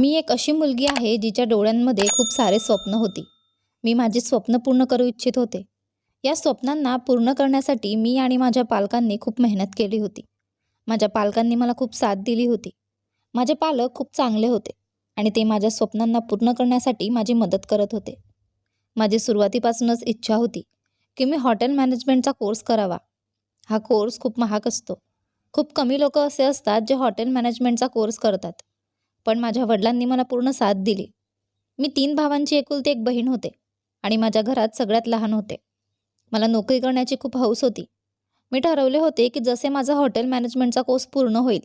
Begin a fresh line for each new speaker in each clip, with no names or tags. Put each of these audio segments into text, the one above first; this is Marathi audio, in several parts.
मी एक अशी मुलगी आहे जिच्या डोळ्यांमध्ये खूप सारे स्वप्न होती. मी माझी स्वप्न पूर्ण करू इच्छित होते. या स्वप्नांना पूर्ण करण्यासाठी मी आणि माझ्या पालकांनी खूप मेहनत केली होती. माझ्या पालकांनी मला खूप साथ दिली होती. माझे पालक खूप चांगले होते आणि ते माझ्या स्वप्नांना पूर्ण करण्यासाठी माझी मदत करत होते. माझी सुरुवातीपासूनच इच्छा होती की मी हॉटेल मॅनेजमेंटचा कोर्स करावा. हा कोर्स खूप महाग असतो. खूप कमी लोक असे असतात जे हॉटेल मॅनेजमेंटचा कोर्स करतात. पण माझ्या वडिलांनी मला पूर्ण साथ दिली. मी तीन भावांची एकुलती एक बहीण होते आणि माझ्या घरात सगळ्यात लहान होते. मला नोकरी करण्याची खूप हौस होती. मी ठरवले होते की जसे माझा हॉटेल मॅनेजमेंटचा कोर्स पूर्ण होईल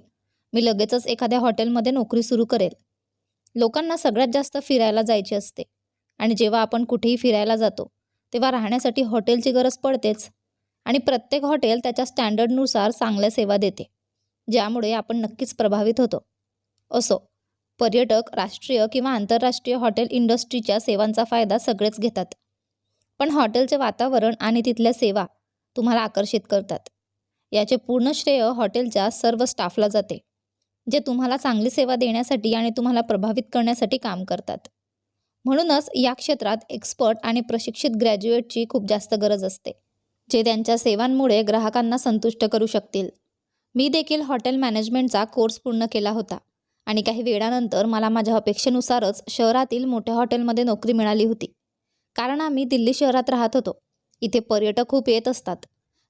मी लगेचच एखाद्या हॉटेलमध्ये नोकरी सुरू करेल. लोकांना सगळ्यात जास्त फिरायला जायचे असते आणि जेव्हा आपण कुठेही फिरायला जातो तेव्हा राहण्यासाठी हॉटेलची गरज पडतेच आणि प्रत्येक हॉटेल त्याच्या स्टँडर्डनुसार चांगल्या सेवा देते ज्यामुळे आपण नक्कीच प्रभावित होतो. असो पर्यटक राष्ट्रीय किंवा आंतरराष्ट्रीय हॉटेल इंडस्ट्रीच्या सेवांचा फायदा सगळेच घेतात. पण हॉटेलचे वातावरण आणि तिथल्या सेवा तुम्हाला आकर्षित करतात. याचे पूर्ण श्रेय हॉटेलच्या सर्व स्टाफला जाते जे तुम्हाला चांगली सेवा देण्यासाठी आणि तुम्हाला प्रभावित करण्यासाठी काम करतात. म्हणूनच या क्षेत्रात एक्सपर्ट आणि प्रशिक्षित ग्रॅज्युएटची खूप जास्त गरज असते जे त्यांच्या सेवांमुळे ग्राहकांना संतुष्ट करू शकतील. मी देखील हॉटेल मॅनेजमेंटचा कोर्स पूर्ण केला होता. आणि काही वेळानंतर मला माझ्या अपेक्षेनुसारच शहरातील मोठ्या हॉटेलमध्ये नोकरी मिळाली होती. कारण आम्ही दिल्ली शहरात राहत होतो. इथे पर्यटक खूप येत असतात.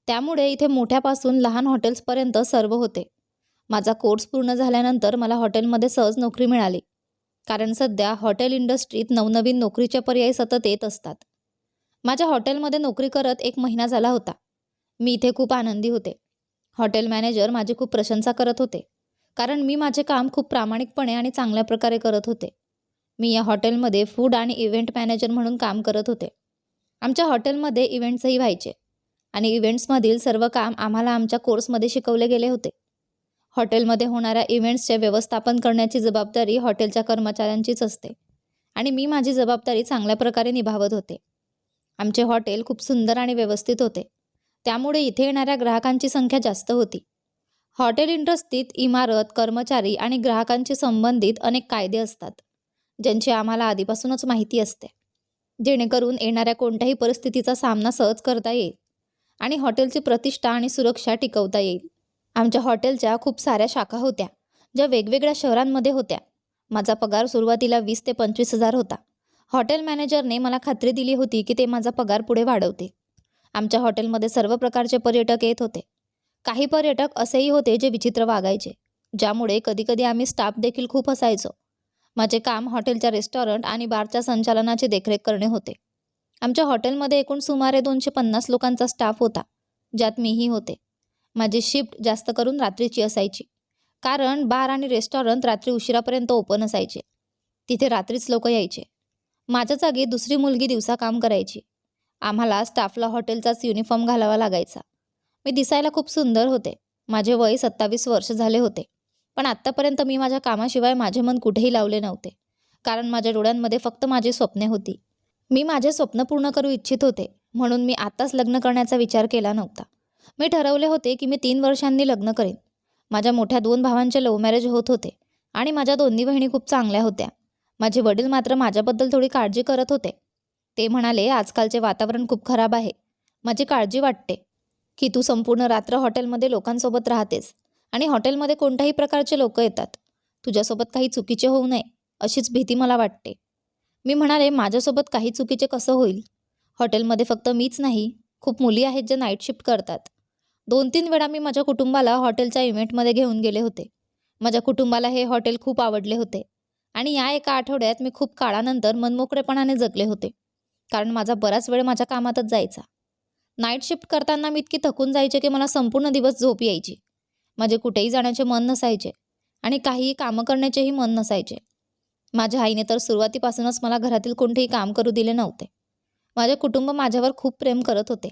त्यामुळे इथे मोठ्यापासून लहान हॉटेल्सपर्यंत सर्व होते. माझा कोर्स पूर्ण झाल्यानंतर मला हॉटेलमध्ये सहज नोकरी मिळाली. कारण सध्या हॉटेल इंडस्ट्रीत नवनवीन नोकरीचे पर्याय सतत येत असतात. माझ्या हॉटेलमध्ये नोकरी करत एक महिना झाला होता. मी इथे खूप आनंदी होते. हॉटेल मॅनेजर माझी खूप प्रशंसा करत होते. कारण मी माझे काम खूप प्रामाणिकपणे आणि चांगल्या प्रकारे करत होते. मी या हॉटेलमध्ये फूड आणि इव्हेंट मॅनेजर म्हणून काम करत होते. आमच्या हॉटेलमध्ये इव्हेंट्सही व्हायचे आणि इव्हेंट्समधील सर्व काम आम्हाला आमच्या कोर्समध्ये शिकवले गेले होते. हॉटेलमध्ये होणाऱ्या इव्हेंट्सचे व्यवस्थापन करण्याची जबाबदारी हॉटेलच्या कर्मचाऱ्यांचीच असते आणि मी माझी जबाबदारी चांगल्या प्रकारे निभावत होते. आमचे हॉटेल खूप सुंदर आणि व्यवस्थित होते. त्यामुळे इथे येणाऱ्या ग्राहकांची संख्या जास्त होती. हॉटेल इंडस्ट्रीत इमारत कर्मचारी आणि ग्राहकांशी संबंधित अनेक कायदे असतात ज्यांची आम्हाला आधीपासूनच माहिती असते जेणेकरून येणाऱ्या कोणत्याही परिस्थितीचा सामना सहज करता येईल आणि हॉटेलची प्रतिष्ठा आणि सुरक्षा टिकवता येईल. आमच्या हॉटेलच्या खूप साऱ्या शाखा होत्या ज्या वेगवेगळ्या शहरांमध्ये होत्या. माझा पगार सुरुवातीला वीस ते पंचवीस हजार होता. हॉटेल मॅनेजरने मला खात्री दिली होती की ते माझा पगार पुढे वाढवतील. आमच्या हॉटेलमध्ये सर्व प्रकारचे पर्यटक येत होते. काही पर्यटक असेही होते जे विचित्र वागायचे ज्यामुळे कधीकधी आम्ही स्टाफ देखील खूप असायचो. माझे काम हॉटेलच्या रेस्टॉरंट आणि बारच्या संचालनाची देखरेख करणे होते. आमच्या हॉटेलमध्ये एकूण सुमारे दोनशे पन्नास लोकांचा स्टाफ होता ज्यात मीही होते. माझी शिफ्ट जास्त करून रात्रीची असायची कारण बार आणि रेस्टॉरंट रात्री उशिरापर्यंत ओपन असायचे. तिथे रात्रीच लोक यायचे. माझ्या जागी दुसरी मुलगी दिवसा काम करायची. आम्हाला स्टाफला हॉटेलचाच युनिफॉर्म घालावा लागायचा. मी दिसायला खूप सुंदर होते. माझे वय सत्तावीस वर्ष झाले होते. पण आत्तापर्यंत मी माझ्या कामाशिवाय माझे मन कुठेही लावले नव्हते. कारण माझ्या डोळ्यांमध्ये फक्त माझी स्वप्ने होती. मी माझे स्वप्न पूर्ण करू इच्छित होते. म्हणून मी आत्ताच लग्न करण्याचा विचार केला नव्हता. मी ठरवले होते की मी तीन वर्षांनी लग्न करेन. माझ्या मोठ्या दोन भावांचे लव्ह मॅरेज होत होते. आणि माझ्या दोन्ही बहिणी खूप चांगल्या होत्या. माझे वडील मात्र माझ्याबद्दल थोडी काळजी करत होते. ते म्हणाले आजकालचे वातावरण खूप खराब आहे. माझी काळजी वाटते. की तू संपूर्ण रात्र हॉटेलमध्ये लोकांसोबत राहतेस आणि हॉटेलमध्ये कोणत्याही प्रकारचे लोक येतात. तुझ्यासोबत काही चुकीचे होऊ नये अशीच भीती मला वाटते. मी म्हणाले माझ्यासोबत काही चुकीचे कसं होईल? हॉटेलमध्ये फक्त मीच नाही खूप मुली आहेत ज्या नाईट शिफ्ट करतात. दोन तीन वेळा मी माझ्या कुटुंबाला हॉटेलच्या इव्हेंटमध्ये घेऊन गेले होते. माझ्या कुटुंबाला हे हॉटेल खूप आवडले होते आणि या एका आठवड्यात मी खूप काळानंतर मनमोकळेपणाने जगले होते. कारण माझा बराच वेळ माझ्या कामातच जायचा. नाईट शिफ्ट करताना मी इतकी थकून जायचे की मला संपूर्ण दिवस झोप यायची. माझे कुठेही जाण्याचे मन नसायचे आणि काहीही कामं करण्याचेही मन नसायचे. माझ्या आईने तर सुरुवातीपासूनच मला घरातील कोणतेही काम करू दिले नव्हते. माझे कुटुंब माझ्यावर खूप प्रेम करत होते.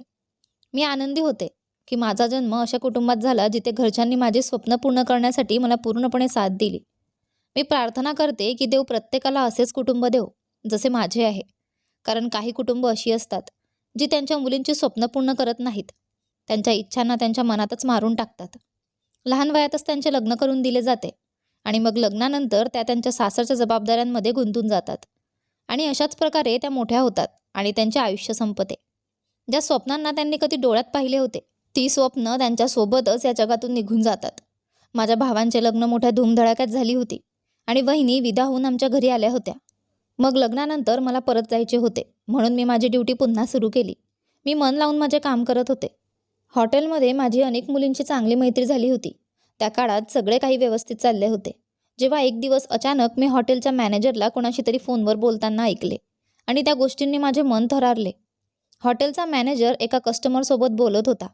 मी आनंदी होते की माझा जन्म अशा कुटुंबात झाला जिथे घरच्यांनी माझे स्वप्न पूर्ण करण्यासाठी मला पूर्णपणे साथ दिली. मी प्रार्थना करते की देव प्रत्येकाला असेच कुटुंब देव जसे माझे आहे. कारण काही कुटुंब अशी असतात जी त्यांच्या मुलींची स्वप्न पूर्ण करत नाहीत. त्यांच्या इच्छांना त्यांच्या मनातच मारून टाकतात. लहान वयातच त्यांचे लग्न करून दिले जाते आणि मग लग्नानंतर त्या त्यांच्या सासरच्या जबाबदाऱ्यांमध्ये गुंतून जातात. आणि अशाच प्रकारे त्या मोठ्या होतात आणि त्यांचे आयुष्य संपते. ज्या स्वप्नांना त्यांनी कधी डोळ्यात पाहिले होते ती स्वप्न त्यांच्यासोबतच या जगातून निघून जातात. माझ्या भावांचे लग्न मोठ्या धूमधडाक्यात झाली होती आणि वहिनी विदा होऊन आमच्या घरी आल्या होत्या. मग लग्नानंतर मला परत जायचे होते. म्हणून मी माझी ड्युटी पुन्हा सुरू केली. मी मन लावून माझे काम करत होते. हॉटेलमध्ये माझी अनेक मुलींची चांगली मैत्री झाली होती. त्या काळात सगळे काही व्यवस्थित चालले होते. जेव्हा एक दिवस अचानक मी हॉटेलच्या मॅनेजरला कोणाशी तरी फोनवर बोलताना ऐकले आणि त्या गोष्टींनी माझे मन थरारले. हॉटेलचा मॅनेजर एका कस्टमरसोबत बोलत होता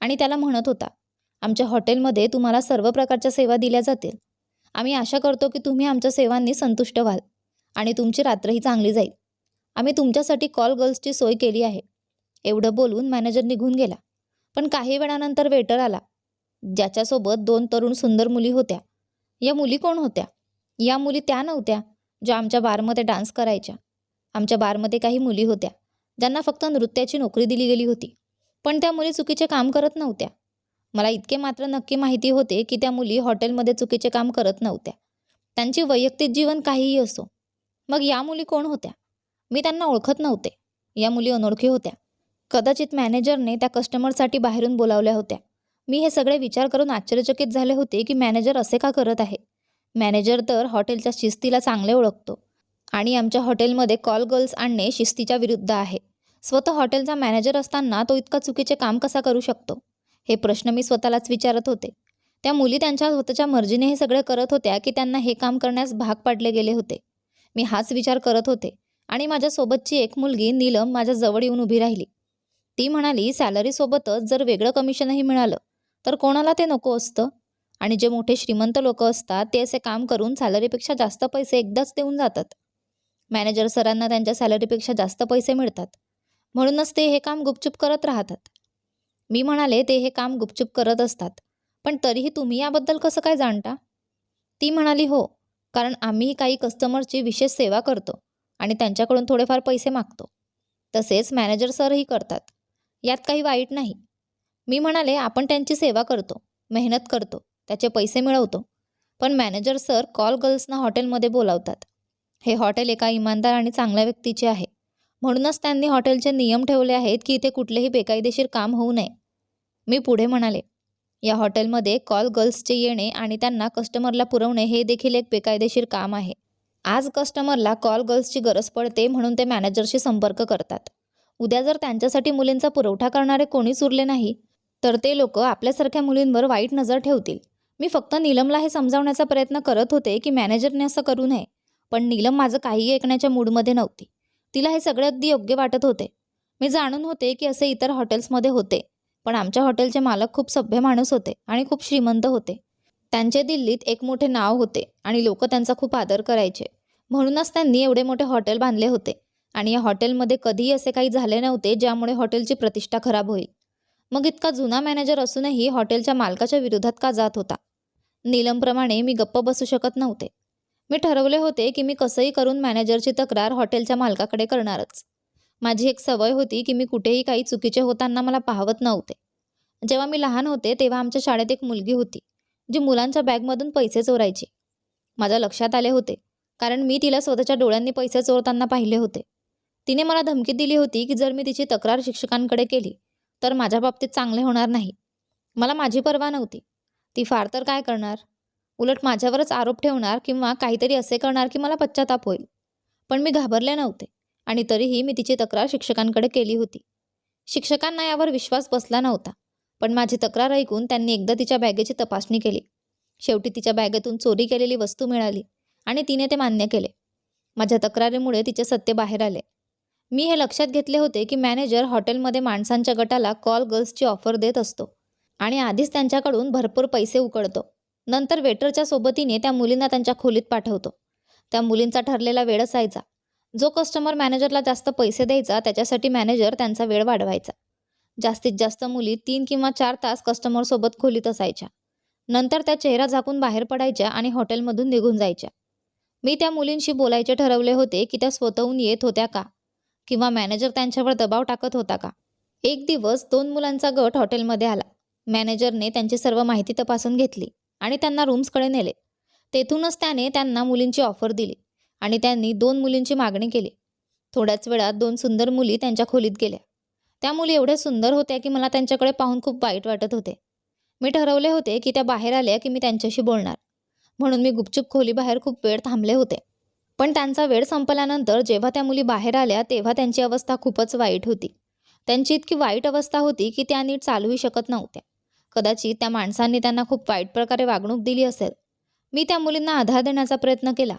आणि त्याला म्हणत होता आमच्या हॉटेलमध्ये तुम्हाला सर्व प्रकारच्या सेवा दिल्या जातील. आम्ही आशा करतो की तुम्ही आमच्या सेवांनी संतुष्ट व्हाल. आणि तुमची रात्रही चांगली जाईल. आम्ही तुमच्यासाठी कॉल गर्ल्सची सोय केली आहे. एवढं बोलून मॅनेजर निघून गेला. पण काही वेळानंतर वेटर आला. ज्याच्यासोबत दोन तरुण सुंदर मुली होत्या. या मुली कोण होत्या? या मुली त्या नव्हत्या ज्या आमच्या बारमध्ये डान्स करायच्या. आमच्या बारमध्ये काही मुली होत्या ज्यांना फक्त नृत्याची नोकरी दिली गेली होती. पण त्या मुली चुकीचे काम करत नव्हत्या. मला इतके मात्र नक्की माहिती होते की त्या मुली हॉटेलमध्ये चुकीचे काम करत नव्हत्या. त्यांची वैयक्तिक जीवन काहीही असो मग या मुली कोण होत्या? मी त्यांना ओळखत नव्हते. या मुली अनोळखी होत्या. कदाचित मॅनेजरने त्या कस्टमरसाठी बाहेरून बोलावल्या होत्या. मी हे सगळे विचार करून आश्चर्यचकित झाले होते की मॅनेजर असे का करत आहे? मॅनेजर तर हॉटेलच्या शिस्तीला चांगले ओळखतो आणि आमच्या हॉटेलमध्ये कॉल गर्ल्स आणणे शिस्तीच्या विरुद्ध आहे. स्वतः हॉटेलचा मॅनेजर असताना तो इतका चुकीचे काम कसा करू शकतो? हे प्रश्न मी स्वतःलाच विचारत होते. त्या मुली त्यांच्या स्वतःच्या मर्जीने हे सगळे करत होत्या की त्यांना हे काम करण्यास भाग पाडले गेले होते. मी हाच विचार करत होते आणि माझ्यासोबतची एक मुलगी नीलम माझ्या जवळ येऊन उभी राहिली. ती म्हणाली सॅलरीसोबतच जर वेगळं कमिशनही मिळालं तर कोणाला ते नको असतं? आणि जे मोठे श्रीमंत लोक असतात ते असे काम करून सॅलरीपेक्षा जास्त पैसे एकदाच देऊन जातात. मॅनेजर सरांना त्यांच्या सॅलरीपेक्षा जास्त पैसे मिळतात. म्हणूनच ते हे काम गुपचूप करत राहतात. मी म्हणाले ते हे काम गुपचूप करत असतात. पण तरीही तुम्ही याबद्दल कसं काय जाणता? ती म्हणाली हो कारण आम्ही काही कस्टमरची विशेष सेवा करतो आणि त्यांच्याकडून थोडेफार पैसे मागतो. तसेच मॅनेजर सरही करतात. यात काही वाईट नाही. मी म्हणाले आपण त्यांची सेवा करतो मेहनत करतो त्याचे पैसे मिळवतो. पण मॅनेजर सर कॉल गर्ल्सना हॉटेलमध्ये बोलावतात. हे हॉटेल एका इमानदार आणि चांगल्या व्यक्तीचे आहे. म्हणूनच त्यांनी हॉटेलचे नियम ठेवले आहेत की इथे कुठलेही बेकायदेशीर काम होऊ नये. मी पुढे म्हणाले या हॉटेलमध्ये कॉल गर्ल्सचे येणे आणि त्यांना कस्टमरला पुरवणे हे देखील एक बेकायदेशीर काम आहे. आज कस्टमरला कॉल गर्ल्सची गरज पडते म्हणून ते मॅनेजरशी संपर्क करतात. उद्या जर त्यांच्यासाठी मुलींचा पुरवठा करणारे कोणीच उरले नाही तर ते लोक आपल्यासारख्या मुलींवर वाईट नजर ठेवतील. मी फक्त नीलमला हे समजावण्याचा प्रयत्न करत होते की मॅनेजरने असं करू नये पण नीलम माझं काहीही ऐकण्याच्या मूडमध्ये नव्हती. तिला हे सगळे अगदी योग्य वाटत होते. मी जाणून होते की असे इतर हॉटेल्समध्ये होते. पण आमच्या हॉटेलचे मालक खूप सभ्य माणूस होते आणि खूप श्रीमंत होते. त्यांचे दिल्लीत एक मोठे नाव होते आणि लोक त्यांचा खूप आदर करायचे. म्हणूनच त्यांनी एवढे मोठे हॉटेल बांधले होते आणि या हॉटेलमध्ये कधीही असे काही झाले नव्हते ज्यामुळे हॉटेलची प्रतिष्ठा खराब होईल. मग इतका जुना मॅनेजर असूनही हॉटेलच्या मालकाच्या विरोधात का जात होता? नीलमप्रमाणे मी गप्प बसू शकत नव्हते. मी ठरवले होते की मी कसंही करून मॅनेजरची तक्रार हॉटेलच्या मालकाकडे करणारच. माझी एक सवय होती की मी कुठेही काही चुकीचे होताना मला पाहवत नव्हते. जेव्हा मी लहान होते तेव्हा आमच्या शाळेत एक मुलगी होती जी मुलांच्या बॅगमधून पैसे चोरायची. माझ्या लक्षात आले होते कारण मी तिला स्वतःच्या डोळ्यांनी पैसे चोरताना पाहिले होते. तिने मला धमकी दिली होती की जर मी तिची तक्रार शिक्षकांकडे केली तर माझ्या बाबतीत चांगले होणार नाही. मला माझी पर्वा नव्हती. ती फार तर काय करणार? उलट माझ्यावरच आरोप ठेवणार किंवा काहीतरी असे करणार की मला पश्चाताप होईल. पण मी घाबरले नव्हते. आणि तरीही मी तिची तक्रार शिक्षकांकडे केली होती. शिक्षकांना यावर विश्वास बसला नव्हता पण माझी तक्रार ऐकून त्यांनी एकदा तिच्या बॅगेची तपासणी केली. शेवटी तिच्या बॅगेतून चोरी केलेली वस्तू मिळाली आणि तिने ते मान्य केले. माझ्या तक्रारीमुळे तिचे सत्य बाहेर आले. मी हे लक्षात घेतले होते की मॅनेजर हॉटेलमध्ये माणसांच्या गटाला कॉल गर्ल्सची ऑफर देत असतो आणि आधीच त्यांच्याकडून भरपूर पैसे उकळतो. नंतर वेटरच्या सोबतीने त्या मुलींना त्यांच्या खोलीत पाठवतो. त्या मुलींचा ठरलेला वेळ असायचा जो कस्टमर मॅनेजरला जास्त पैसे द्यायचा त्याच्यासाठी मॅनेजर त्यांचा वेळ वाढवायचा. जास्तीत जास्त मुली तीन किंवा चार तास कस्टमरसोबत खोलीत असायच्या. नंतर त्या चेहरा झाकून बाहेर पडायच्या आणि हॉटेलमधून निघून जायच्या. मी त्या मुलींशी बोलायचे ठरवले होते की त्या स्वतःहून येत होत्या का? किंवा मॅनेजर त्यांच्यावर दबाव टाकत होता का? एक दिवस दोन मुलांचा गट हॉटेलमध्ये आला. मॅनेजरने त्यांची सर्व माहिती तपासून घेतली आणि त्यांना रूम्सकडे नेले. तेथूनच त्याने त्यांना मुलींची ऑफर दिली. आणि त्यांनी दोन मुलींची मागणी केली. थोड्याच वेळात दोन सुंदर मुली त्यांच्या खोलीत गेल्या. त्या मुली एवढ्या सुंदर होत्या की मला त्यांच्याकडे पाहून खूप वाईट वाटत होते. मी ठरवले होते की त्या बाहेर आल्या की मी त्यांच्याशी बोलणार. म्हणून मी गुपचूप खोलीबाहेर खूप वेळ थांबले होते. पण त्यांचा वेळ संपल्यानंतर जेव्हा त्या मुली बाहेर आल्या तेव्हा त्यांची अवस्था खूपच वाईट होती. त्यांची इतकी वाईट अवस्था होती की त्या नीट चालूही शकत नव्हत्या. कदाचित त्या माणसांनी त्यांना खूप वाईट प्रकारे वागणूक दिली असेल. मी त्या मुलींना आधार देण्याचा प्रयत्न केला.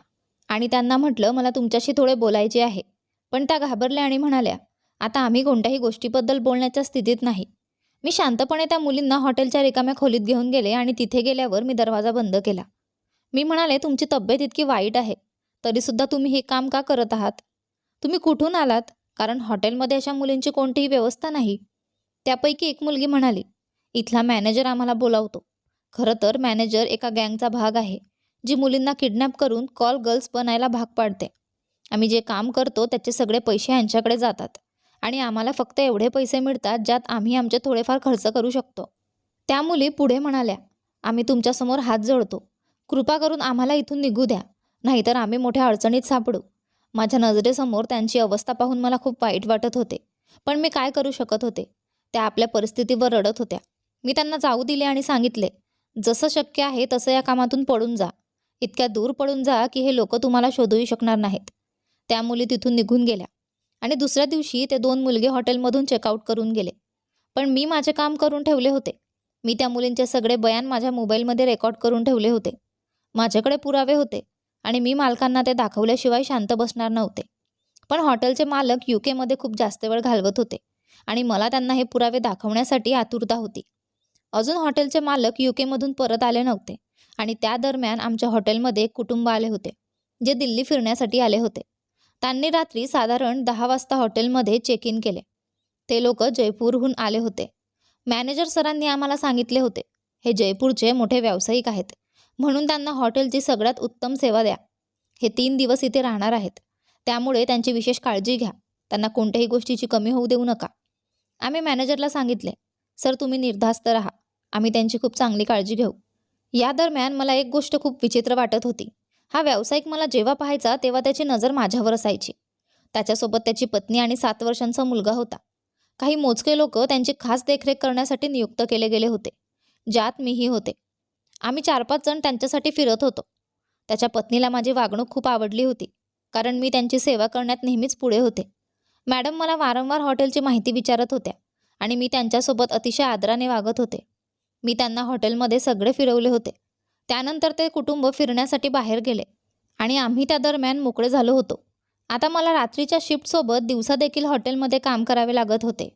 आणि त्यांना म्हटलं मला तुमच्याशी थोडे बोलायचे आहे. पण त्या घाबरल्या आणि म्हणाल्या आता आम्ही कोणत्याही गोष्टीबद्दल बोलण्याच्या स्थितीत नाही. मी शांतपणे त्या मुलींना हॉटेलच्या रिकाम्या खोलीत घेऊन गेले आणि तिथे गेल्यावर मी दरवाजा बंद केला. मी म्हणाले तुमची तब्येत इतकी वाईट आहे. तरीसुद्धा तुम्ही हे काम का करत आहात? तुम्ही कुठून आलात? कारण हॉटेलमध्ये अशा मुलींची कोणतीही व्यवस्था नाही. त्यापैकी एक मुलगी म्हणाली इथला मॅनेजर आम्हाला बोलावतो. खरं तर मॅनेजर एका गँगचा भाग आहे. जी मुलींना किडनॅप करून कॉल गर्ल्स बनायला भाग पाडते. आम्ही जे काम करतो त्याचे सगळे पैसे यांच्याकडे जातात. आणि आम्हाला फक्त एवढे पैसे मिळतात ज्यात आम्ही आमचे थोडेफार खर्च करू शकतो. त्या मुली पुढे म्हणाल्या आम्ही तुमच्यासमोर हात जोडतो. कृपा करून आम्हाला इथून निघू द्या. नाहीतर आम्ही मोठ्या अडचणीत सापडू. माझ्या नजरेसमोर त्यांची अवस्था पाहून मला खूप वाईट वाटत होते. पण मी काय करू शकत होते? त्या आपल्या परिस्थितीवर रडत होत्या. मी त्यांना जाऊ दिले आणि सांगितले जसं शक्य आहे तसं या कामातून पडून जा. इतक्या दूर पडून जा की हे लोक तुम्हाला शोधूही शकणार नाहीत. त्या मुली तिथून निघून गेल्या. आणि दुसऱ्या दिवशी ते दोन मुलगे हॉटेलमधून चेकआउट करून गेले. पण मी माझे काम करून ठेवले होते. मी त्या मुलींचे सगळे बयान माझ्या मोबाईलमध्ये रेकॉर्ड करून ठेवले होते. माझ्याकडे पुरावे होते आणि मी मालकांना ते दाखवल्याशिवाय शांत बसणार नव्हते. पण हॉटेलचे मालक यू केमध्ये खूप जास्त वेळ घालवत होते आणि मला त्यांना हे पुरावे दाखवण्यासाठी आतुरता होती. अजून हॉटेलचे मालक यू केमधून परत आले नव्हते. आणि त्या दरम्यान आमच्या हॉटेलमध्ये एक कुटुंब आले होते जे दिल्ली फिरण्यासाठी आले होते. त्यांनी रात्री साधारण दहा वाजता हॉटेलमध्ये चेक इन केले. ते लोक जयपूरहून आले होते. मॅनेजर सरांनी आम्हाला सांगितले होते हे जयपूरचे मोठे व्यावसायिक आहेत. म्हणून त्यांना हॉटेलची सगळ्यात उत्तम सेवा द्या. हे तीन दिवस इथे राहणार आहेत. त्यामुळे त्यांची विशेष काळजी घ्या. त्यांना कोणत्याही गोष्टीची कमी होऊ देऊ नका. आम्ही मॅनेजरला सांगितले सर तुम्ही निर्धास्त राहा. आम्ही त्यांची खूप चांगली काळजी घेऊ. या दरम्यान मला एक गोष्ट खूप विचित्र वाटत होती. हा व्यावसायिक मला जेव्हा पाहायचा तेव्हा त्याची नजर माझ्यावर असायची. त्याच्यासोबत त्याची पत्नी आणि सात वर्षांचा मुलगा होता. काही मोजके लोक त्यांची खास देखरेख करण्यासाठी नियुक्त केले गेले होते. ज्यात मीही होते. आम्ही चार पाच जण त्यांच्यासाठी फिरत होतो. त्याच्या पत्नीला माझी वागणूक खूप आवडली होती कारण मी त्यांची सेवा करण्यात नेहमीच पुढे होते. मॅडम मला वारंवार हॉटेलची माहिती विचारत होत्या आणि मी त्यांच्यासोबत अतिशय आदराने वागत होते. मी त्यांना हॉटेलमध्ये सगळे फिरवले होते. त्यानंतर ते कुटुंब फिरण्यासाठी बाहेर गेले आणि आम्ही त्या दरम्यान मोकळे झालो होतो. आता मला रात्रीच्या शिफ्टसोबत दिवसादेखील हॉटेलमध्ये काम करावे लागत होते.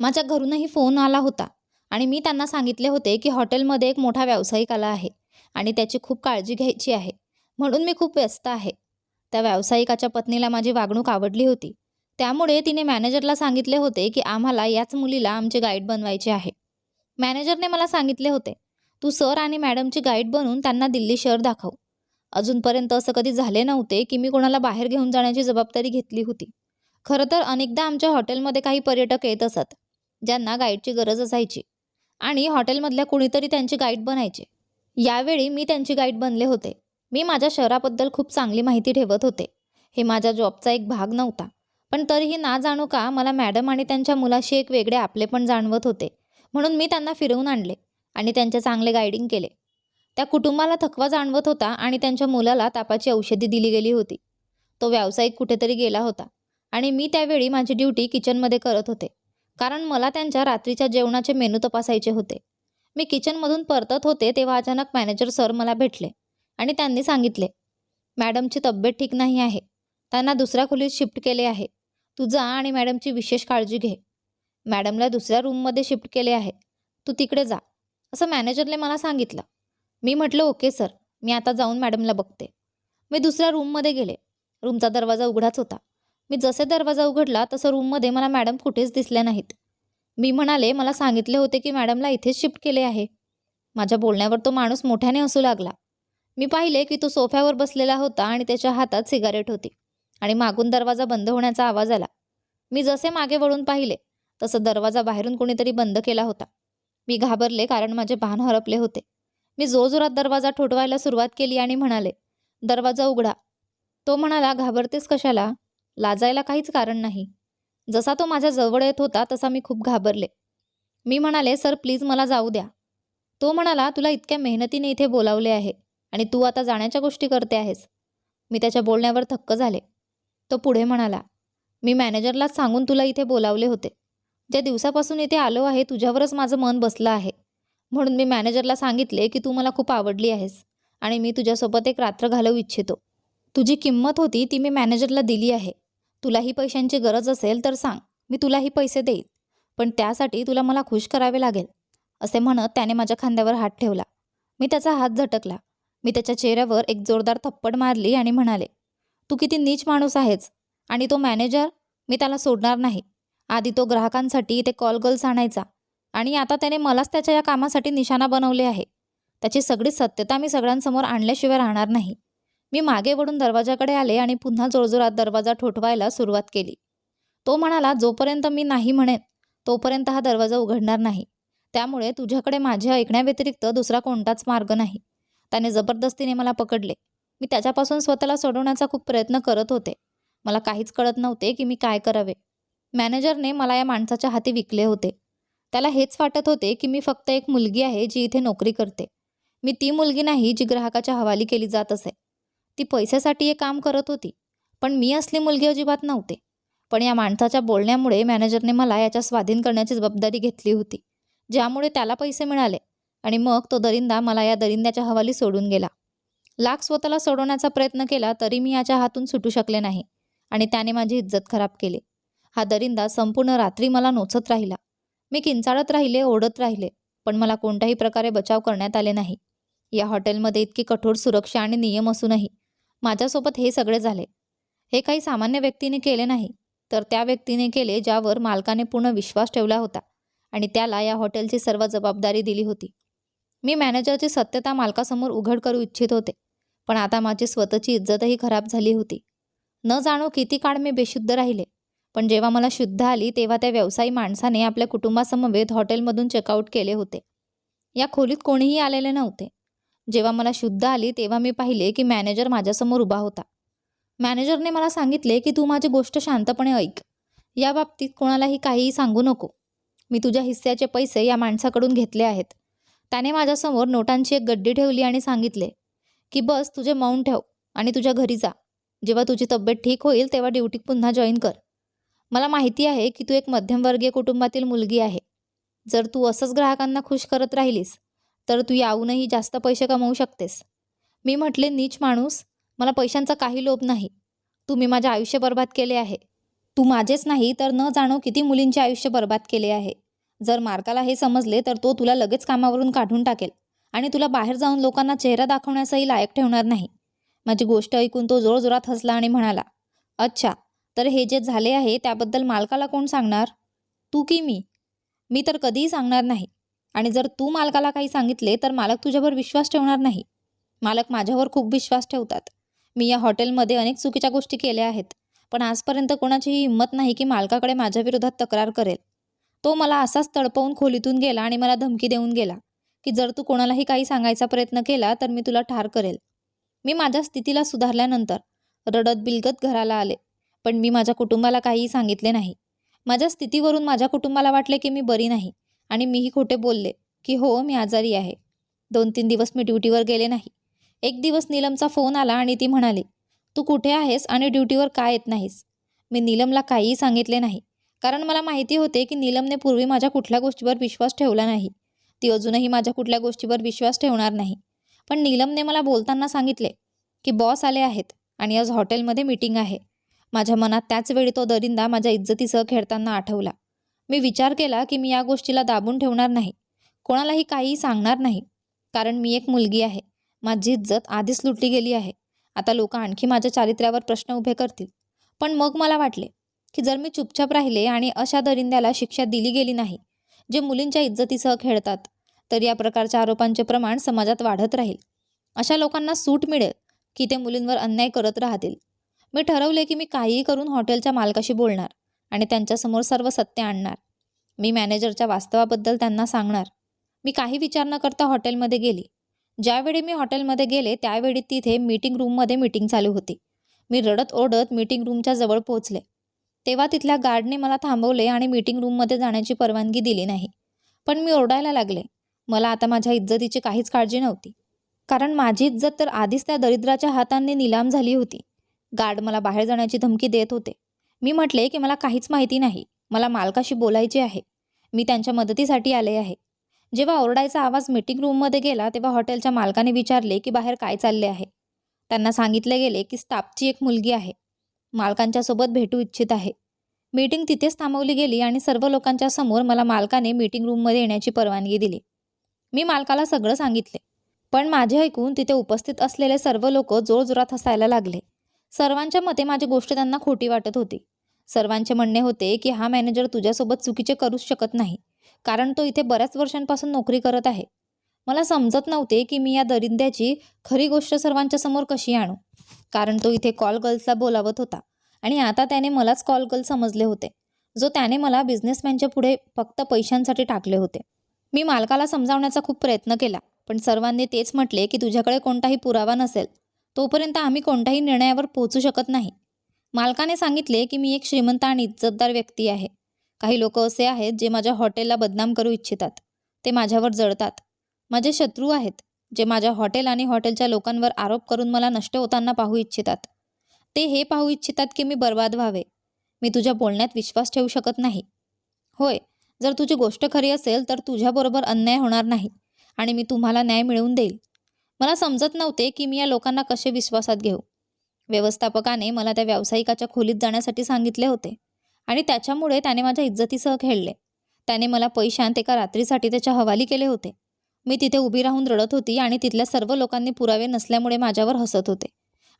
माझ्या घरूनही फोन आला होता आणि मी त्यांना सांगितले होते की हॉटेलमध्ये एक मोठा व्यावसायिक आला आहे आणि त्याची खूप काळजी घ्यायची आहे. म्हणून मी खूप व्यस्त आहे. त्या व्यावसायिकाच्या पत्नीला माझी वागणूक आवडली होती. त्यामुळे तिने मॅनेजरला सांगितले होते की आम्हाला याच मुलीला आमचे गाईड बनवायचे आहे. मॅनेजरने मला सांगितले होते तू सर आणि मॅडमची गाईड बनून त्यांना दिल्ली शहर दाखव. अजूनपर्यंत असं कधी झाले नव्हते की मी कोणाला बाहेर घेऊन जाण्याची जबाबदारी घेतली होती. खरं तर अनेकदा आमच्या हॉटेलमध्ये काही पर्यटक येत असत ज्यांना गाईडची गरज असायची आणि हॉटेलमधल्या कुणीतरी त्यांची गाईड बनायचे. यावेळी मी त्यांची गाईड बनले होते. मी माझ्या शहराबद्दल खूप चांगली माहिती ठेवत होते. हे माझ्या जॉबचा एक भाग नव्हता. पण तरीही ना जाणू का मला मॅडम आणि त्यांच्या मुलाशी एक वेगळे आपले पण जाणवत होते. म्हणून मी त्यांना फिरवून आणले आणि त्यांचे चांगले गायडिंग केले. त्या कुटुंबाला थकवा जाणवत होता आणि त्यांच्या मुलाला तापाची औषधी दिली गेली होती. तो व्यावसायिक कुठेतरी गेला होता आणि मी त्यावेळी माझी ड्युटी किचनमध्ये करत होते. कारण मला त्यांच्या रात्रीच्या जेवणाचे मेनू तपासायचे होते. मी किचनमधून परतत होते तेव्हा अचानक मॅनेजर सर मला भेटले आणि त्यांनी सांगितले मॅडमची तब्येत ठीक नाही आहे. त्यांना दुसऱ्या खोलीत शिफ्ट केले आहे. तू जा आणि मॅडमची विशेष काळजी घे. मॅडमला दुसऱ्या रूममध्ये शिफ्ट केले आहे. तू तिकडे जा. असं मॅनेजरने मला सांगितलं. मी म्हटलं ओके सर. मी आता जाऊन मॅडमला बघते. मी दुसऱ्या रूममध्ये गेले. रूमचा दरवाजा उघडाच होता. मी जसे दरवाजा उघडला तसं रूममध्ये मला मॅडम कुठेच दिसल्या नाहीत. मी म्हणाले मला सांगितले होते की मॅडमला इथेच शिफ्ट केले आहे. माझ्या बोलण्यावर तो माणूस मोठ्याने हसू लागला. मी पाहिले की तो सोफ्यावर बसलेला होता आणि त्याच्या हातात सिगारेट होती आणि मागून दरवाजा बंद होण्याचा आवाज आला. मी जसे मागे वळून पाहिले तसं दरवाजा बाहेरून कोणीतरी बंद केला होता. मी घाबरले कारण माझे भान हरपले होते. मी जोरजोरात दरवाजा ठोठवायला सुरुवात केली आणि म्हणाले दरवाजा उघडा. तो म्हणाला घाबरतेस कशाला? लाजायला काहीच कारण नाही. जसा तो माझ्या जवळ येत होता तसा मी खूप घाबरले. मी म्हणाले सर प्लीज मला जाऊ द्या. तो म्हणाला तुला इतक्या मेहनतीने इथे बोलावले आहे आणि तू आता जाण्याच्या गोष्टी करते आहेस. मी त्याच्या बोलण्यावर थक्क झाले. तो पुढे म्हणाला मी मॅनेजरलाच सांगून तुला इथे बोलावले होते. ज्या दिवसापासून इथे आलो आहे तुझ्यावरच माझं मन बसलं आहे. म्हणून मी मॅनेजरला सांगितले की तू मला खूप आवडली आहेस आणि मी तुझ्यासोबत एक रात्र घालवू इच्छितो. तुझी किंमत होती ती मी मॅनेजरला दिली आहे. तुलाही पैशांची गरज असेल तर सांग मी तुलाही पैसे देईन पण त्यासाठी तुला मला खुश करावे लागेल असे म्हणत त्याने माझ्या खांद्यावर हात ठेवला. मी त्याचा हात झटकला. मी त्याच्या चेहऱ्यावर एक जोरदार थप्पड मारली आणि म्हणाले तू किती नीच माणूस आहेस आणि तो मॅनेजर मी त्याला सोडणार नाही. आधी तो ग्राहकांसाठी ते कॉल गर्ल्स आणायचा. आणि आता त्याने मलाच त्याच्या या कामासाठी निशाणा बनवले आहे. त्याची सगळी सत्यता मी सगळ्यांसमोर आणल्याशिवाय राहणार नाही. मी मागे वळून दरवाजाकडे आले आणि पुन्हा जोरजोरात दरवाजा ठोठवायला सुरुवात केली. तो म्हणाला जोपर्यंत मी नाही म्हणेन तोपर्यंत हा दरवाजा उघडणार नाही. त्यामुळे तुझ्याकडे माझे ऐकण्याव्यतिरिक्त दुसरा कोणताच मार्ग नाही. त्याने जबरदस्तीने मला पकडले. मी त्याच्यापासून स्वतःला सोडवण्याचा खूप प्रयत्न करत होते. मला काहीच कळत नव्हते की मी काय करावे. मॅनेजरने मला या माणसाच्या हाती विकले होते. त्याला हेच वाटत होते की मी फक्त एक मुलगी आहे जी इथे नोकरी करते. मी ती मुलगी नाही जी ग्राहकाच्या हवाली केली जात असे. ती पैशासाठी हे काम करत होती पण मी असली मुलगी अजिबात नव्हते. पण या माणसाच्या बोलण्यामुळे मॅनेजरने मला याच्या स्वाधीन करण्याची जबाबदारी घेतली होती ज्यामुळे त्याला पैसे मिळाले आणि मग तो दरिंदा मला या दरिंद्याच्या हवाली सोडून गेला. लाख स्वतःला सोडवण्याचा प्रयत्न केला तरी मी याच्या हातून सुटू शकले नाही आणि त्याने माझी इज्जत खराब केली. हा दरिंदा संपूर्ण रात्री मला नोचत राहिला. मी किंचाळत राहिले ओढत राहिले पण मला कोणत्याही प्रकारे बचाव करण्यात आले नाही. या हॉटेलमध्ये इतकी कठोर सुरक्षा आणि नियम असूनही माझ्यासोबत हे सगळे झाले. हे काही सामान्य व्यक्तीने केले नाही तर त्या व्यक्तीने केले ज्यावर मालकाने पूर्ण विश्वास ठेवला होता आणि त्याला या हॉटेलची सर्व जबाबदारी दिली होती. मी मॅनेजरची सत्यता मालकासमोर उघड करू इच्छित होते पण आता माझी स्वतःची इज्जतही खराब झाली होती. न जाणो किती काळ मी बेशुद्ध राहिले पण जेव्हा मला शुद्ध आली तेव्हा त्या व्यवसायी माणसाने आपल्या कुटुंबासमवेत हॉटेलमधून चेकआउट केले होते. या खोलीत कोणीही आलेले नव्हते. जेव्हा मला शुद्ध आली तेव्हा मी पाहिले की मॅनेजर माझ्यासमोर उभा होता. मॅनेजरने मला सांगितले की तू माझी गोष्ट शांतपणे ऐक. या बाबतीत कोणालाही काहीही सांगू नको. मी तुझ्या हिस्स्याचे पैसे या माणसाकडून घेतले आहेत. त्याने माझ्यासमोर नोटांची एक गड्डी ठेवली आणि सांगितले की बस तुझे मौन ठेव आणि तुझ्या घरी जा. जेव्हा तुझी तब्येत ठीक होईल तेव्हा ड्युटी पुन्हा जॉईन कर. मला माहिती आहे की तू एक मध्यमवर्गीय कुटुंबातील मुलगी आहे. जर तू असंच ग्राहकांना खुश करत राहिलीस तर तू याहूनही जास्त पैसे कमवू शकतेस. मी म्हटले नीच माणूस मला पैशांचा काही लोभ नाही. तुम्ही माझे आयुष्य बर्बाद केले आहे. तू माझेच नाही तर न जाणो किती मुलींचे आयुष्य बर्बाद केले आहे. जर मार्काला हे समजले तर तो तुला लगेच कामावरून काढून टाकेल आणि तुला बाहेर जाऊन लोकांना चेहरा दाखवण्यासही लायक ठेवणार नाही. माझी गोष्ट ऐकून तो जोरजोरात हसला आणि म्हणाला अच्छा तर हे जे झाले आहे त्याबद्दल मालकाला कोण सांगणार? तू की मी? मी तर कधीही सांगणार नाही. आणि जर तू मालकाला काही सांगितले तर मालक तुझ्यावर विश्वास ठेवणार नाही. मालक माझ्यावर खूप विश्वास ठेवतात. मी या हॉटेलमध्ये अनेक चुकीच्या गोष्टी केल्या आहेत पण आजपर्यंत कोणाचीही हिंमत नाही की मालकाकडे माझ्याविरोधात तक्रार करेल. तो मला असाच तडपवून खोलीतून गेला आणि मला धमकी देऊन गेला की जर तू कोणालाही काही सांगायचा प्रयत्न केला तर मी तुला ठार करेल. मी माझ्या स्थितीला सुधारल्यानंतर रडत बिलगत घराला आले. पण मी माझ्या कुटुंबाला काहीही सांगितले नाही. माझ्या स्थितीवरून माझ्या कुटुंबाला वाटले की मी बरी नाही आणि मीही खोटे बोलले की हो मी आजारी आहे. दोन तीन दिवस मी ड्युटीवर गेले नाही. एक दिवस नीलमचा फोन आला आणि ती म्हणाली तू कुठे आहेस आणि ड्युटीवर का येत नाहीस? मी नीलमला काहीही सांगितले नाही. कारण मला माहिती होते की नीलमने पूर्वी माझ्या कुठल्या गोष्टीवर विश्वास ठेवला नाही. ती अजूनही माझ्या कुठल्या गोष्टीवर विश्वास ठेवणार नाही. पण नीलमने मला बोलताना सांगितले की बॉस आले आहेत आणि आज हॉटेलमध्ये मीटिंग आहे. माझ्या मनात त्याच वेळी तो दरिंदा माझ्या इज्जतीसह खेळताना आठवला. मी विचार केला की मी या गोष्टीला दाबून ठेवणार नाही. कोणालाही काहीही सांगणार नाही. कारण मी एक मुलगी आहे. माझी इज्जत आधीच लुटली गेली आहे. आता लोक आणखी माझ्या चारित्र्यावर प्रश्न उभे करतील. पण मग मला वाटले की जर मी चुपचाप राहिले आणि अशा दरिंद्याला शिक्षा दिली गेली नाही जे मुलींच्या इज्जतीसह खेळतात तर या प्रकारच्या आरोपांचे प्रमाण समाजात वाढत राहील. अशा लोकांना सूट मिळेल की ते मुलींवर अन्याय करत राहतील. मी ठरवले की मी काहीही करून हॉटेलच्या मालकाशी बोलणार आणि त्यांच्यासमोर सर्व सत्य आणणार. मी मॅनेजरच्या वास्तवाबद्दल त्यांना सांगणार. मी काही विचार न करता हॉटेलमध्ये गेली. ज्यावेळी मी हॉटेलमध्ये गेले त्यावेळी तिथे मीटिंग रूममध्ये मीटिंग चालू होती. मी रडत ओढत मीटिंग रूमच्या जवळ पोहोचले. तेव्हा तिथल्या गार्डने मला थांबवले आणि मीटिंग रूममध्ये जाण्याची परवानगी दिली नाही. पण मी ओरडायला लागले. मला आता माझ्या इज्जतीची काहीच काळजी नव्हती. कारण माझी इज्जत तर आधीच त्या दरिद्राच्या हातांनी निलाम झाली होती. गार्ड मला बाहेर जाण्याची धमकी देत होते. मी म्हटले की मला काहीच माहिती नाही. मला मालकाशी बोलायचे आहे. मी त्यांच्या मदतीसाठी आले आहे. जेव्हा ओरडायचा आवाज मीटिंग रूममध्ये गेला तेव्हा हॉटेलच्या मालकाने विचारले की बाहेर काय चालले आहे. त्यांना सांगितले गेले की स्टाफची एक मुलगी आहे. मालकांच्या सोबत भेटू इच्छित आहे. मीटिंग तिथेच थांबवली गेली आणि सर्व लोकांच्या समोर मला मालकाने मीटिंग रूममध्ये येण्याची परवानगी दिली. मी मालकाला सगळं सांगितले. पण माझे ऐकून तिथे उपस्थित असलेले सर्व लोक जोरजोरात हसायला लागले. सर्वांच्या मते माझी गोष्ट त्यांना खोटी वाटत होती. सर्वांचे म्हणणे होते की हा मॅनेजर तुझ्यासोबत चुकीचे करूच शकत नाही कारण तो इथे बऱ्याच वर्षांपासून नोकरी करत आहे. मला समजत नव्हते की मी या दरिंद्याची खरी गोष्ट सर्वांच्या समोर कशी आणू कारण तो इथे कॉल गर्ल्सला बोलावत होता आणि आता त्याने मलाच कॉल गर्ल समजले होते जो त्याने मला बिझनेसमॅनच्या पुढे फक्त पैशांसाठी टाकले होते. मी मालकाला समजावण्याचा खूप प्रयत्न केला पण सर्वांनी तेच म्हटले की तुझ्याकडे कोणताही पुरावा नसेल तोपर्यंत आम्ही कोणत्याही निर्णयावर पोहोचू शकत नाही. मालकाने सांगितले की मी एक श्रीमंत आणि इज्जतदार व्यक्ती आहे. काही लोक असे आहेत जे माझ्या हॉटेलला बदनाम करू इच्छितात. ते माझ्यावर जळतात. माझे शत्रू आहेत जे माझ्या हॉटेल आणि हॉटेलच्या लोकांवर आरोप करून मला नष्ट होताना पाहू इच्छितात. ते हे पाहू इच्छितात की मी बर्बाद व्हावे. मी तुझ्या बोलण्यात विश्वास ठेवू शकत नाही. होय जर तुझी गोष्ट खरी असेल तर तुझ्याबरोबर अन्याय होणार नाही आणि मी तुम्हाला न्याय मिळवून देईल. मला समजत नव्हते की मी या लोकांना कसे विश्वासात घेऊ. व्यवस्थापकाने मला त्या व्यावसायिकाच्या खोलीत जाण्यासाठी सांगितले होते आणि त्याच्यामुळे त्याने माझ्या इज्जतीसह खेळले. त्याने मला पैशांत एका रात्रीसाठी त्याच्या हवाली केले होते. मी तिथे उभी राहून रडत होती आणि तिथल्या सर्व लोकांनी पुरावे नसल्यामुळे माझ्यावर हसत होते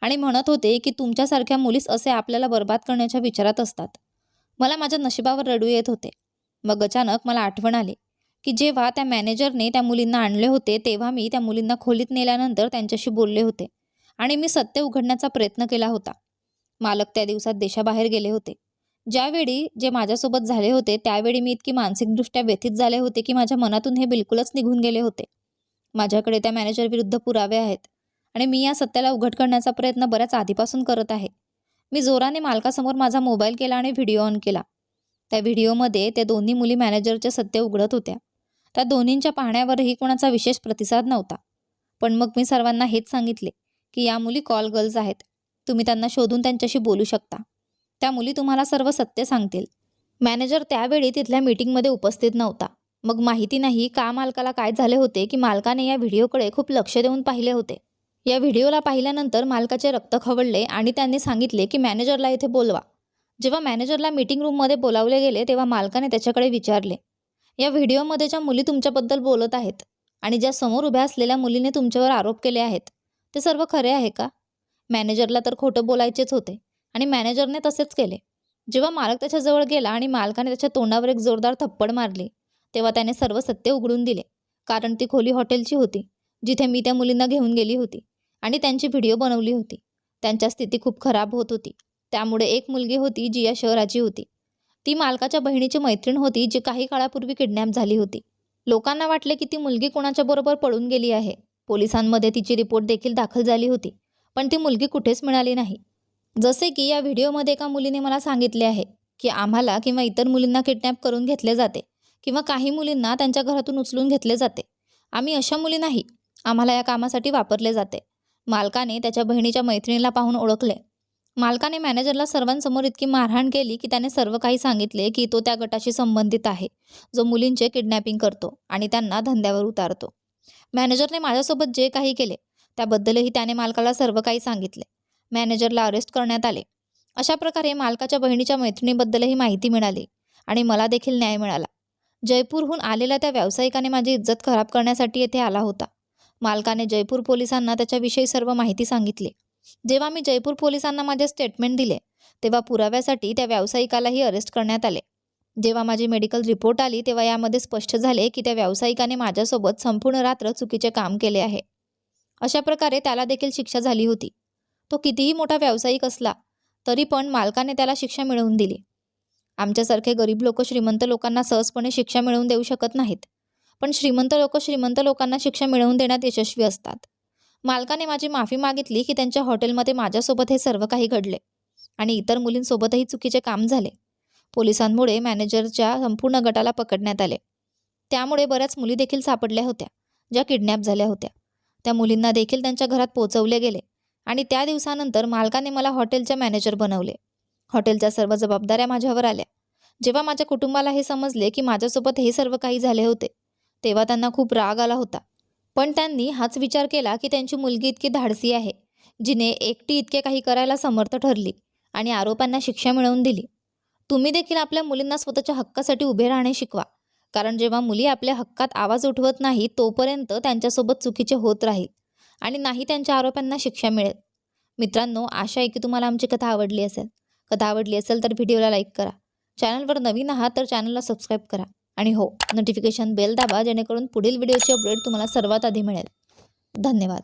आणि म्हणत होते की तुमच्यासारख्या मुलीस असे आपल्याला बर्बाद करण्याच्या विचारात असतात. मला माझ्या नशिबावर रडू येत होते. मग अचानक मला आठवण आली. की जेव्हा त्या मॅनेजरने त्या मुलींना आणले होते तेव्हा मी त्या मुलींना खोलीत नेल्यानंतर त्यांच्याशी बोलले होते आणि मी सत्य उघडण्याचा प्रयत्न केला होता. मालक त्या दिवसात देशाबाहेर गेले होते. ज्यावेळी जे माझ्यासोबत झाले होते त्यावेळी मी इतकी मानसिकदृष्ट्या व्यथित झाले होते की माझ्या मनातून हे बिलकुलच निघून गेले होते. माझ्याकडे त्या मॅनेजरविरुद्ध पुरावे आहेत आणि मी या सत्याला उघड करण्याचा प्रयत्न बऱ्याच आधीपासून करत आहे. मी जोराने मालकासमोर माझा मोबाईल केला आणि व्हिडिओ ऑन केला. त्या व्हिडिओमध्ये त्या दोन्ही मुली मॅनेजरचे सत्य उघडत होत्या. त्या दोन्हींच्या पाहण्यावरही कोणाचा विशेष प्रतिसाद नव्हता. पण मग मी सर्वांना हेच सांगितले की या मुली कॉल गर्ल्स आहेत. तुम्ही त्यांना शोधून त्यांच्याशी बोलू शकता. त्या मुली तुम्हाला सर्व सत्य सांगतील. मॅनेजर त्यावेळी तिथल्या मीटिंगमध्ये उपस्थित नव्हता. मग माहिती नाही का मालकाला काय झाले होते की मालकाने या व्हिडिओकडे खूप लक्ष देऊन पाहिले होते. या व्हिडिओला पाहिल्यानंतर मालकाचे रक्त खवळले आणि त्यांनी सांगितले की मॅनेजरला इथे बोलवा. जेव्हा मॅनेजरला मीटिंग रूममध्ये बोलावले गेले तेव्हा मालकाने त्याच्याकडे विचारले या व्हिडिओमध्ये ज्या मुली तुमच्याबद्दल बोलत आहेत आणि ज्या समोर उभ्या असलेल्या मुलीने तुमच्यावर आरोप केले आहेत ते सर्व खरे आहे का? मॅनेजरला तर खोटं बोलायचेच होते आणि मॅनेजरने तसेच केले. जेव्हा मालक त्याच्याजवळ गेला आणि मालकाने त्याच्या तोंडावर एक जोरदार थप्पड मारली तेव्हा त्याने सर्व सत्य उघडून दिले कारण ती खोली हॉटेलची होती जिथे मी त्या मुलींना घेऊन गेली होती आणि त्यांची व्हिडिओ बनवली होती. त्यांच्या स्थिती खूप खराब होत होती. त्यामुळे एक मुलगी होती जी या शहराची होती. ती मालकाच्या बहिणीची मैत्रीण होती जी काही काळापूर्वी किडनॅप झाली होती. लोकांना वाटले की ती मुलगी कुणाच्या बरोबर पळून गेली आहे. पोलिसांमध्ये तिची रिपोर्ट देखील दाखल झाली होती पण ती मुलगी कुठेच मिळाली नाही. जसे की या व्हिडिओमध्ये एका मुलीने मला सांगितले आहे की आम्हाला किंवा इतर मुलींना किडनॅप करून घेतले जाते किंवा काही मुलींना त्यांच्या घरातून उचलून घेतले जाते. आम्ही अशा मुली नाही. आम्हाला या कामासाठी वापरले जाते. मालकाने त्याच्या बहिणीच्या मैत्रिणीला पाहून ओळखले. मालकाने मॅनेजरला सर्वांसमोर इतकी मारहाण केली की त्याने सर्व काही सांगितले की तो त्या गटाशी संबंधित आहे जो मुलींचे किडनॅपिंग करतो आणि त्यांना धंद्यावर उतारतो. मॅनेजरने माझ्यासोबत जे काही केले त्याबद्दलही त्याने मालकाला सर्व काही सांगितले. मॅनेजरला अरेस्ट करण्यात आले. अशा प्रकारे मालकाच्या बहिणीच्या मैत्रिणीबद्दलही माहिती मिळाली आणि मला देखील न्याय मिळाला. जयपूरहून आलेल्या त्या व्यावसायिकाने माझी इज्जत खराब करण्यासाठी येथे आला होता. मालकाने जयपूर पोलिसांना त्याच्याविषयी सर्व माहिती सांगितली. जेव्हा मी जयपूर पोलिसांना माझे स्टेटमेंट दिले तेव्हा पुराव्यासाठी त्या व्यावसायिकालाही अरेस्ट करण्यात आले. जेव्हा माझी मेडिकल रिपोर्ट आली तेव्हा यामध्ये स्पष्ट झाले की त्या व्यावसायिकाने माझ्यासोबत संपूर्ण रात्र चुकीचे काम केले आहे. अशा प्रकारे त्याला देखील शिक्षा झाली होती. तो कितीही मोठा व्यावसायिक असला तरी पण मालकाने त्याला शिक्षा मिळवून दिली. आमच्यासारखे गरीब लोक श्रीमंत लोकांना सहजपणे शिक्षा मिळवून देऊ शकत नाहीत. पण श्रीमंत लोक श्रीमंत लोकांना शिक्षा मिळवून देण्यात यशस्वी असतात. मालकाने माझी माफी मागितली की त्यांच्या हॉटेलमध्ये माझ्यासोबत हे सर्व काही घडले आणि इतर मुलींसोबतही चुकीचे काम झाले. पोलिसांमुळे मॅनेजरच्या संपूर्ण गटाला पकडण्यात आले. त्यामुळे बऱ्याच मुली देखील सापडल्या होत्या ज्या किडनॅप झाल्या होत्या. त्या मुलींना देखील त्यांच्या घरात पोचवले गेले आणि त्या दिवसानंतर मालकाने मला हॉटेलच्या मॅनेजर बनवले. हॉटेलच्या सर्व जबाबदाऱ्या माझ्यावर आल्या. जेव्हा माझ्या कुटुंबाला हे समजले की माझ्यासोबत हे सर्व काही झाले होते तेव्हा त्यांना खूप राग आला होता. पण त्यांनी हाच विचार केला की त्यांची मुलगी इतकी धाडसी आहे जिने एकटी इतके काही करायला समर्थ ठरली आणि आरोपांना शिक्षा मिळवून दिली. तुम्ही देखील आपल्या मुलींना स्वतःच्या हक्कासाठी उभे राहणे शिकवा कारण जेव्हा मुली आपल्या हक्कात आवाज उठवत नाही तोपर्यंत त्यांच्यासोबत चुकीचे होत राहील आणि नाही त्यांच्या आरोपांना शिक्षा मिळेल. मित्रांनो आशा आहे की तुम्हाला आमची कथा आवडली असेल. कथा आवडली असेल तर व्हिडिओला लाईक करा. चॅनलवर नवीन आहात तर चॅनलला सबस्क्राईब करा. आणि हो नोटिफिकेशन बेल दाबा जेणेकरून पुढील व्हिडिओची अपडेट तुम्हाला सर्वात आधी मिळेल. धन्यवाद.